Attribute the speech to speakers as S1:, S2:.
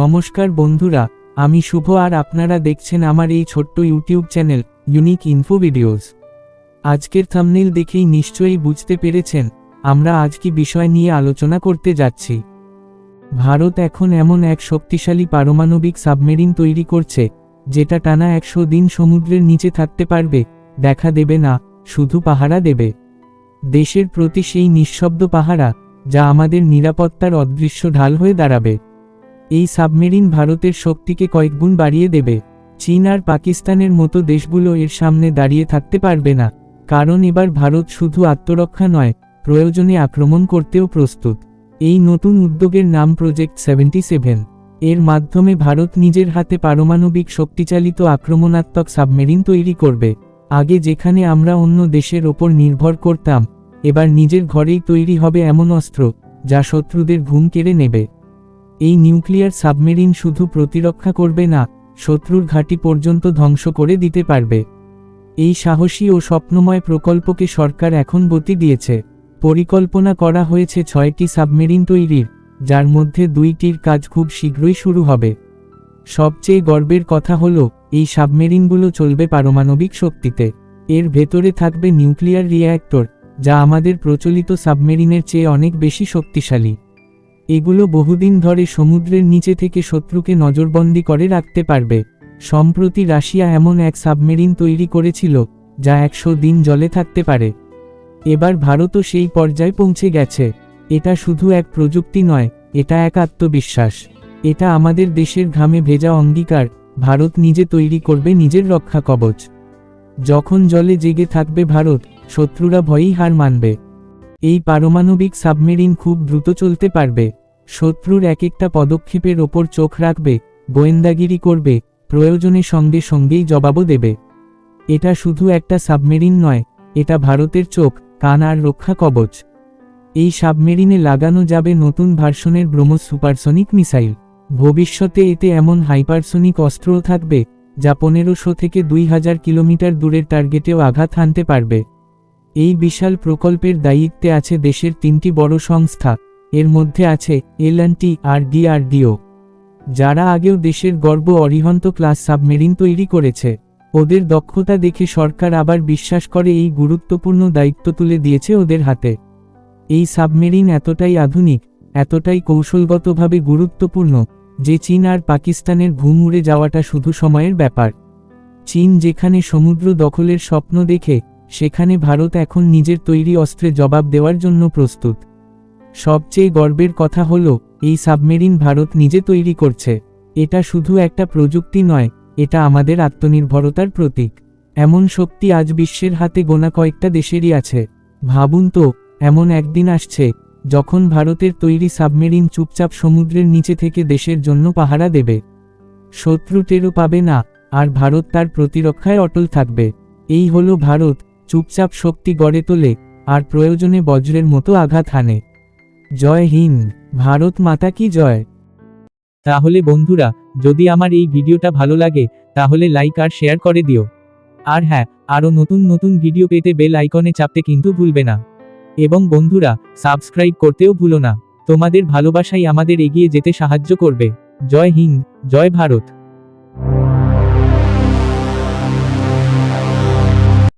S1: নমস্কার বন্ধুরা, আমি শুভ আর আপনারা দেখছেন আমার এই ছোট্ট YouTube channel unique info videos আজকের থামনেল দেখেই নিশ্চয়ই বুঝতে পেরেছেন, আমরা আজ কি বিষয় নিয়ে আলোচনা করতে যাচ্ছি। ভারত এখন এমন এক শক্তিশালী পারমাণবিক সাবমেরিন তৈরি করছে, যেটা টানা একশো দিন সমুদ্রের নিচে থাকতে পারবে, দেখা দেবে না, শুধু পাহারা দেবে। দেশের প্রতি সেই নিঃশব্দ পাহারা, যা আমাদের নিরাপত্তার অদৃশ্য ঢাল হয়ে দাঁড়াবে। এই সাবমেরিন ভারতের শক্তিকে কয়েকগুণ বাড়িয়ে দেবে। চীন আর পাকিস্তানের মতো দেশগুলো এর সামনে দাঁড়িয়ে থাকতে পারবে না। কারণ এবার ভারত শুধু আত্মরক্ষা নয়, প্রয়োজনে আক্রমণ করতেও প্রস্তুত। এই নতুন উদ্যোগের নাম প্রজেক্ট সেভেন্টি সেভেন এর মাধ্যমে ভারত নিজের হাতে পারমাণবিক শক্তিচালিত আক্রমণাত্মক সাবমেরিন তৈরি করবে। আগে যেখানে আমরা অন্য দেশের ওপর নির্ভর করতাম, এবার নিজের ঘরেই তৈরি হবে এমন অস্ত্র, যা শত্রুদের ঘুম কেড়ে নেবে। এই নিউক্লিয়ার সাবমেরিন শুধু প্রতিরক্ষা করবে না, শত্রুর ঘাঁটি পর্যন্ত ধ্বংস করে দিতে পারবে। এই সাহসী ও স্বপ্নময় প্রকল্পকে সরকার এখন গতি দিয়েছে। পরিকল্পনা করা হয়েছে ছয়টি সাবমেরিন তৈরির, যার মধ্যে দুইটির কাজ খুব শীঘ্রই শুরু হবে। সবচেয়ে গর্বের কথা হল, এই সাবমেরিনগুলো চলবে পারমাণবিক শক্তিতে। এর ভেতরে থাকবে নিউক্লিয়ার রিয়্যাক্টর যা আমাদের প্রচলিত সাবমেরিনের চেয়ে অনেক বেশি শক্তিশালী। এগুলো বহুদিন ধরে সমুদ্রের নিচে থেকে শত্রুকে নজরবন্দি করে রাখতে পারবে। সম্প্রতি রাশিয়া এমন এক সাবমেরিন তৈরি করেছিল, যা একশো দিন জলে থাকতে পারে। এবার ভারতও সেই পর্যায়ে পৌঁছে গেছে। এটা শুধু এক প্রযুক্তি নয়, এটা এক আত্মবিশ্বাস। এটা আমাদের দেশের ঘামে ভেজা অঙ্গীকার, ভারত নিজে তৈরি করবে নিজের রক্ষা কবচ। যখন জলে জেগে থাকবে ভারত, শত্রুরা ভয়েই হার মানবে। এই পারমাণবিক সাবমেরিন খুব দ্রুত চলতে পারবে। শত্রুর এক একটা পদক্ষেপের ওপর চোখ রাখবে, গোয়েন্দাগিরি করবে, প্রয়োজনে সঙ্গে সঙ্গেই জবাবও দেবে। এটা শুধু একটা সাবমেরিন নয়, এটা ভারতের চোখ, কান আর রক্ষা কবচ। এই সাবমেরিনে লাগানো যাবে নতুন ভার্সনের ব্রহ্মস সুপারসনিক মিসাইল। ভবিষ্যতে এতে এমন হাইপারসনিক অস্ত্রও থাকবে, যা পনেরোশো থেকে দুই হাজার কিলোমিটার দূরের টার্গেটেও আঘাত হানতে পারবে। এই বিশাল প্রকল্পের দায়িত্বে আছে দেশের তিনটি বড় সংস্থা এর মধ্যে আছে এলএনটি আর ডিআরডিও যারা আগেও দেশের গর্ব অরিহন্ত ক্লাস সাবমেরিন তৈরি করেছে, ওদের দক্ষতা দেখে সরকার আবার বিশ্বাস করে এই গুরুত্বপূর্ণ দায়িত্ব তুলে দিয়েছে ওদের হাতে। এই সাবমেরিন এতটাই আধুনিক, এতটাই কৌশলগতভাবে গুরুত্বপূর্ণ, যে চীন আর পাকিস্তানের ঘুম উড়ে যাওয়াটা শুধু সময়ের ব্যাপার। চীন যেখানে সমুদ্র দখলের স্বপ্ন দেখে, সেখানে ভারত এখন নিজের তৈরি অস্ত্রে জবাব দেওয়ার জন্য প্রস্তুত। সবচেয়ে গর্বের কথা হল, এই সাবমেরিন ভারত নিজে তৈরি করছে। এটা শুধু একটা প্রযুক্তি নয়, এটা আমাদের আত্মনির্ভরতার প্রতীক। এমন শক্তি আজ বিশ্বের হাতে গোনা কয়েকটা দেশেরই আছে। ভাবুন তো, এমন একদিন আসছে, যখন ভারতের তৈরি সাবমেরিন চুপচাপ সমুদ্রের নিচে থেকে দেশের জন্য পাহারা দেবে। শত্রু টেরও পাবে না, আর ভারত তার প্রতিরক্ষায় অটল থাকবে। এই হল ভারত, চুপচাপ শক্তি গড়ে তোলে, আর প্রয়োজনে বজ্রের মতো আঘাত হানে। জয় হিন্দ, ভারত মাতা কি জয়? তাহলে বন্ধুরা, যদি আমার এই ভিডিওটা ভালো লাগে, তাহলে লাইক আর শেয়ার করে দিও। আর হ্যাঁ আরও নতুন নতুন ভিডিও পেতে বেল আইকনে চাপতে কিন্তু ভুলবে না। এবং বন্ধুরা, সাবস্ক্রাইব করতেও ভুলো না। তোমাদের ভালোবাসাই আমাদের এগিয়ে যেতে সাহায্য করবে। জয় হিন্দ, জয় ভারত।